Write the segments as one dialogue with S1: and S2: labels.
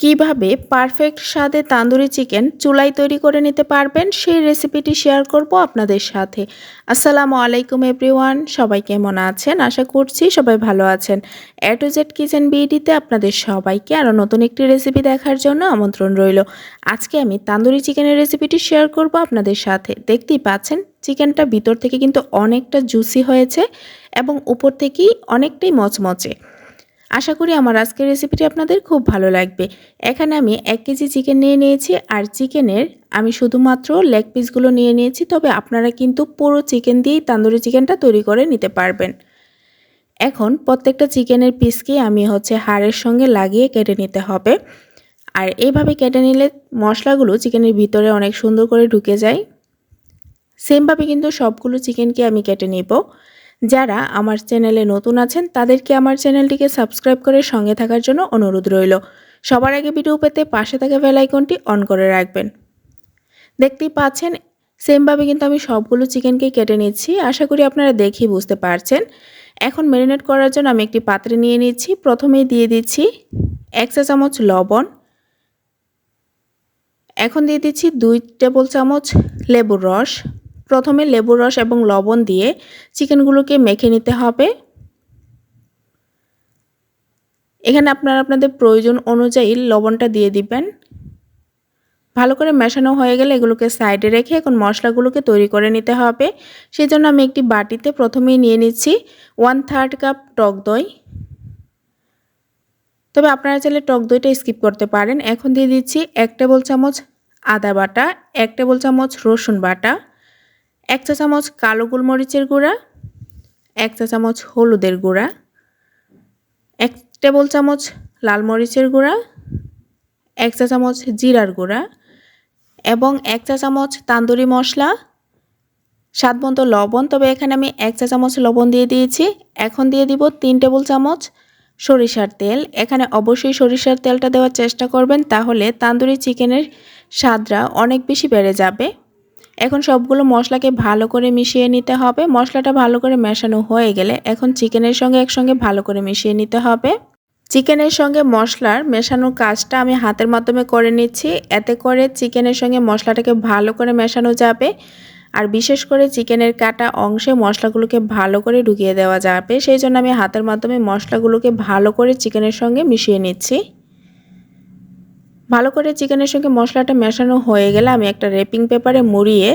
S1: কীভাবে পারফেক্ট স্বাদে তান্দুরি চিকেন চুলাই তৈরি করে নিতে পারবেন সেই রেসিপিটি শেয়ার করব আপনাদের সাথে। আসসালামু আলাইকুম এভরিওয়ান, সবাই কেমন আছেন? আশা করছি সবাই ভালো আছেন। এ টু জেড কিচেন বিডিতে আপনাদের সবাইকে আরও নতুন একটি রেসিপি দেখার জন্য আমন্ত্রণ রইল। আজকে আমি তান্দুরি চিকেনের রেসিপিটি শেয়ার করব আপনাদের সাথে। দেখতেই পাচ্ছেন, চিকেনটা ভিতর থেকে কিন্তু অনেকটা জুসি হয়েছে এবং উপর থেকেই অনেকটাই মচমচে। আশা করি আমার আজকের রেসিপিটি আপনাদের খুব ভালো লাগবে। এখানে আমি এক কেজি চিকেন নিয়ে নিয়েছি আর চিকেনের আমি শুধুমাত্র লেগ পিসগুলো নিয়ে নিয়েছি, তবে আপনারা কিন্তু পুরো চিকেন দিয়েই তান্দুরি চিকেনটা তৈরি করে নিতে পারবেন। এখন প্রত্যেকটা চিকেনের পিসকে আমি হচ্ছে হাড়ের সঙ্গে লাগিয়ে কেটে নিতে হবে। আর এইভাবে কেটে নিলে মশলাগুলো চিকেনের ভিতরে অনেক সুন্দর করে ঢুকে যায়। সেমভাবে কিন্তু সবগুলো চিকেনকে আমি কেটে নিব। যারা আমার চ্যানেলে নতুন আছেন, তাদেরকে আমার চ্যানেলটিকে সাবস্ক্রাইব করে সঙ্গে থাকার জন্য অনুরোধ রইল। সবার আগে ভিডিও পেতে পাশে থাকা বেলাইকনটি অন করে রাখবেন। দেখতেই পাচ্ছেন, সেমভাবে কিন্তু আমি সবগুলো চিকেনকে কেটে নিচ্ছি। আশা করি আপনারা দেখেই বুঝতে পারছেন। এখন ম্যারিনেট করার জন্য আমি একটি পাত্রে নিয়ে নিচ্ছি। প্রথমেই দিয়ে দিচ্ছি এক চা চামচ লবণ। এখন দিয়ে দিচ্ছি দুই টেবিল চামচ লেবুর রস। প্রথমে লেবুর রস এবং লবণ দিয়ে চিকেনগুলোকে মেখে নিতে হবে। এখানে আপনারা আপনাদের প্রয়োজন অনুযায়ী লবণটা দিয়ে দিবেন। ভালো করে মেশানো হয়ে গেলে এগুলোকে সাইডে রেখে এখন মশলাগুলোকে তৈরি করে নিতে হবে। সেই জন্য আমি একটি বাটিতে প্রথমেই নিয়ে নিচ্ছি ওয়ান থার্ড কাপ টক দই। তবে আপনারা চাইলে টক দইটা স্কিপ করতে পারেন। এখন দিয়ে দিচ্ছি এক টেবিল চামচ আদা বাটা, এক টেবিল চামচ রসুন বাটা। এক চা চামচ কালো গোলমরিচের গুঁড়া, এক চা চামচ হলুদের গুঁড়া, এক টেবিল চামচ লাল মরিচের গুঁড়া, এক চা চামচ জিরার গুঁড়া এবং এক চা চামচ তান্দুরি মশলা। স্বাদ মতো লবণ, তবে এখানে আমি এক চা চামচ লবণ দিয়ে দিয়েছি। এখন দিয়ে দিব তিন টেবিল চামচ সরিষার তেল। এখানে অবশ্যই সরিষার তেলটা দেওয়ার চেষ্টা করবেন, তাহলে তান্দুরি চিকেনের স্বাদটা অনেক বেশি বেড়ে যাবে। এখন সবগুলো মশলাকে ভালো করে মিশিয়ে নিতে হবে। মশলাটা ভালো করে মেশানো হয়ে গেলে এখন চিকেনের সঙ্গে একসঙ্গে ভালো করে মিশিয়ে নিতে হবে। চিকেনের সঙ্গে মশলার মেশানোর কাজটা আমি হাতের মাধ্যমে করে নিচ্ছি। এতে করে চিকেনের সঙ্গে মশলাটাকে ভালো করে মেশানো যাবে। আর বিশেষ করে চিকেনের কাটা অংশে মশলাগুলোকে ভালো করে ঢুকিয়ে দেওয়া যাবে। সেই জন্য আমি হাতের মাধ্যমে মশলাগুলোকে ভালো করে চিকেনের সঙ্গে মিশিয়ে নিচ্ছি। ভালো করে চিকেনের সঙ্গে মশলাটা মেশানো হয়ে গেলে আমি একটা রেপিং পেপারে মুড়িয়ে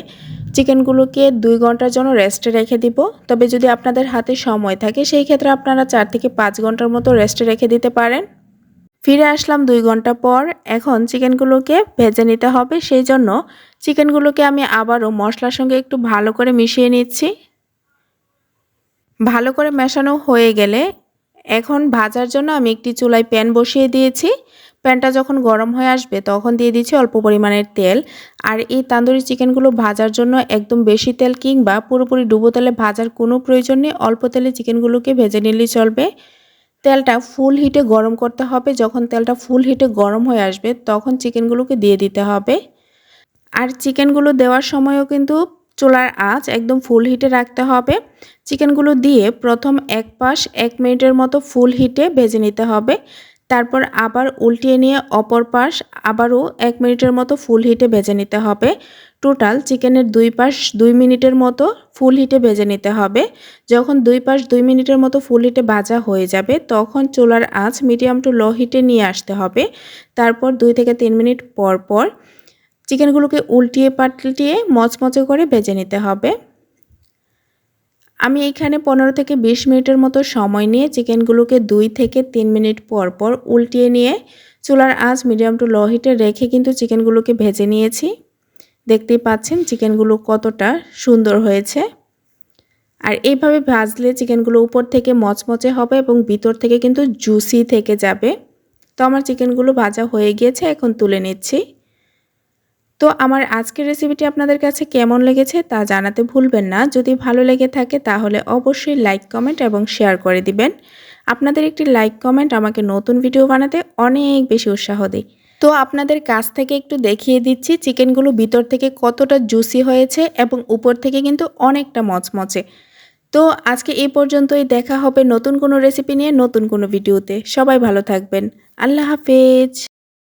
S1: চিকেনগুলোকে দুই ঘণ্টার জন্য রেস্টে রেখে দিব। তবে যদি আপনাদের হাতে সময় থাকে, সেই ক্ষেত্রে আপনারা চার থেকে পাঁচ ঘণ্টার মতো রেস্টে রেখে দিতে পারেন। ফিরে আসলাম দুই ঘণ্টা পর। এখন চিকেনগুলোকে ভেজে নিতে হবে, সেই জন্য চিকেনগুলোকে আমি আবারও মশলার সঙ্গে একটু ভালো করে মিশিয়ে নিচ্ছি। ভালো করে মেশানো হয়ে গেলে এখন ভাজার জন্য আমি একটি চুলায় প্যান বসিয়ে দিয়েছি। প্যানটা যখন গরম হয়ে আসবে তখন দিয়ে দিচ্ছি অল্প পরিমাণের তেল। আর এই তান্দুরি চিকেনগুলো ভাজার জন্য একদম বেশি তেল কিংবা পুরোপুরি ডুবো তেলে ভাজার কোনো প্রয়োজন নেই। অল্প তেলে চিকেনগুলোকে ভেজে নিলেই চলবে। তেলটা ফুল হিটে গরম করতে হবে। যখন তেলটা ফুল হিটে গরম হয়ে আসবে তখন চিকেনগুলোকে দিয়ে দিতে হবে। আর চিকেনগুলো দেওয়ার সময়ও কিন্তু চুলার আঁচ একদম ফুল হিটে রাখতে হবে। চিকেনগুলো দিয়ে প্রথম এক পাশ এক মিনিটের মতো ফুল হিটে ভেজে নিতে হবে। তারপর আবার উল্টিয়ে নিয়ে অপর পাশ আবারও এক মিনিটের মতো ফুল হিটে ভেজে নিতে হবে। টোটাল চিকেনের দুই পাশ দুই মিনিটের মতো ফুল হিটে ভেজে নিতে হবে। যখন দুই পাশ দুই মিনিটের মতো ফুল হিটে ভাজা হয়ে যাবে, তখন চুলার আঁচ মিডিয়াম টু লো হিটে নিয়ে আসতে হবে। তারপর দুই থেকে তিন মিনিট পর পর চিকেনগুলোকে উল্টিয়ে পাল্টিয়ে মচমচে করে ভেজে নিতে হবে। আমি এখানে পনেরো থেকে বিশ মিনিটের মতো সময় নিয়ে চিকেনগুলোকে দুই থেকে তিন মিনিট পর পর উল্টিয়ে নিয়ে চুলার আঁচ মিডিয়াম টু লো হিটে রেখে কিন্তু চিকেনগুলোকে ভেজে নিয়েছি। দেখতেই পাচ্ছেন চিকেনগুলো কতটা সুন্দর হয়েছে। আর এইভাবে ভাজলে চিকেনগুলো উপর থেকে মচমচে হবে এবং ভিতর থেকে কিন্তু জুসি থেকে যাবে। তো আমার চিকেনগুলো ভাজা হয়ে গিয়েছে, এখন তুলে নিচ্ছি। তো আমার আজকের রেসিপিটি আপনাদের কাছে কেমন লেগেছে তা জানাতে ভুলবেন না। যদি ভালো লেগে থাকে তাহলে অবশ্যই লাইক কমেন্ট এবং শেয়ার করে দিবেন। আপনাদের একটি লাইক কমেন্ট আমাকে নতুন ভিডিও বানাতে অনেক বেশি উৎসাহ দেয়। তো আপনাদের কাছ থেকে একটু দেখিয়ে দিচ্ছি চিকেনগুলো ভিতর থেকে কতটা জুসি হয়েছে এবং উপর থেকে কিন্তু অনেকটা মচমচে। তো আজকে এই পর্যন্তই, দেখা হবে নতুন কোনো রেসিপি নিয়ে নতুন কোনো ভিডিওতে সবাই ভালো থাকবেন। আল্লাহ হাফেজ।